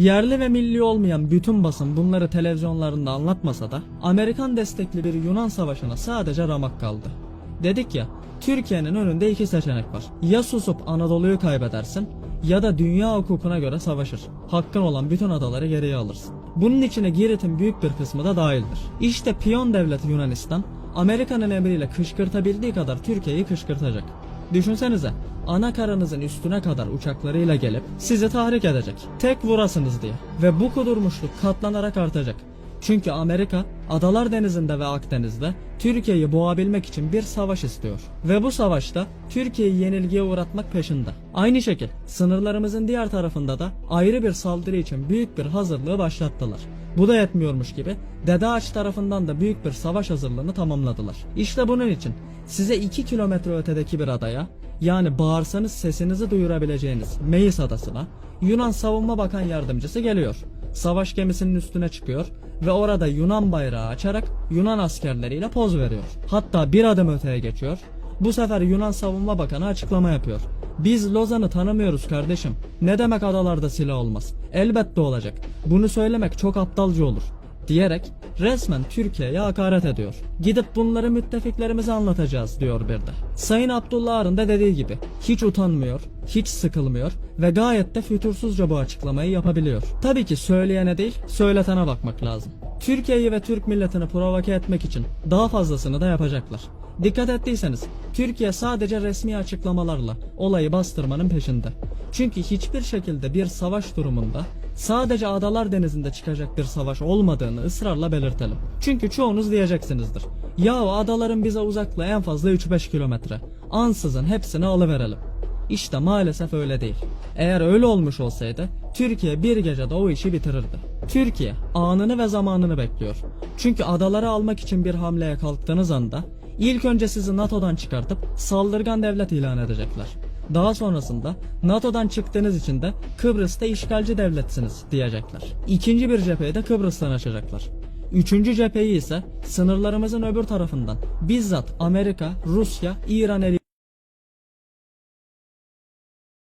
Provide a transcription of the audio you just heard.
Yerli ve milli olmayan bütün basın bunları televizyonlarında anlatmasa da Amerikan destekli bir Yunan savaşına sadece ramak kaldı. Dedik ya Türkiye'nin önünde iki seçenek var. Ya susup Anadolu'yu kaybedersin ya da dünya hukukuna göre savaşır. Hakkın olan bütün adaları geriye alırsın. Bunun içine Girit'in büyük bir kısmı da dahildir. İşte piyon devleti Yunanistan Amerika'nın emriyle kışkırtabildiği kadar Türkiye'yi kışkırtacak. Düşünsenize ana karanızın üstüne kadar uçaklarıyla gelip sizi tahrik edecek. Tek vurasınız diye. Ve bu kudurmuşluk katlanarak artacak. Çünkü Amerika Adalar Denizi'nde ve Akdeniz'de Türkiye'yi boğabilmek için bir savaş istiyor. Ve bu savaşta Türkiye'yi yenilgiye uğratmak peşinde. Aynı şekil sınırlarımızın diğer tarafında da ayrı bir saldırı için büyük bir hazırlığı başlattılar. Bu da yetmiyormuş gibi Dede Ağaç tarafından da büyük bir savaş hazırlığını tamamladılar. İşte bunun için size 2 kilometre ötedeki bir adaya yani bağırsanız sesinizi duyurabileceğiniz Meis adasına Yunan Savunma Bakan Yardımcısı geliyor. Savaş gemisinin üstüne çıkıyor ve orada Yunan bayrağı açarak Yunan askerleriyle poz veriyor. Hatta bir adım öteye geçiyor. Bu sefer Yunan Savunma Bakanı açıklama yapıyor. Biz Lozan'ı tanımıyoruz kardeşim. Ne demek adalarda silah olmaz? Elbette olacak. Bunu söylemek çok aptalca olur diyerek resmen Türkiye'ye hakaret ediyor. Gidip bunları müttefiklerimize anlatacağız diyor bir de. Sayın Abdullah Arın da dediği gibi hiç utanmıyor, hiç sıkılmıyor ve gayet de fütursuzca bu açıklamayı yapabiliyor. Tabii ki söyleyene değil, söyletene bakmak lazım. Türkiye'yi ve Türk milletini provoke etmek için daha fazlasını da yapacaklar. Dikkat ettiyseniz Türkiye sadece resmi açıklamalarla olayı bastırmanın peşinde. Çünkü hiçbir şekilde bir savaş durumunda sadece Adalar Denizi'nde çıkacak bir savaş olmadığını ısrarla belirtelim. Çünkü çoğunuz diyeceksinizdir. Yahu adaların bize uzaklığı en fazla 3-5 kilometre. Ansızın hepsini alıverelim. İşte maalesef öyle değil. Eğer öyle olmuş olsaydı Türkiye bir gecede o işi bitirirdi. Türkiye anını ve zamanını bekliyor. Çünkü adaları almak için bir hamleye kalktığınız anda ilk önce sizi NATO'dan çıkartıp saldırgan devlet ilan edecekler. Daha sonrasında NATO'dan çıktığınız için de Kıbrıs'ta işgalci devletsiniz diyecekler. İkinci bir cepheyi de Kıbrıs'tan açacaklar. Üçüncü cepheyi ise sınırlarımızın öbür tarafından bizzat Amerika, Rusya, İran eli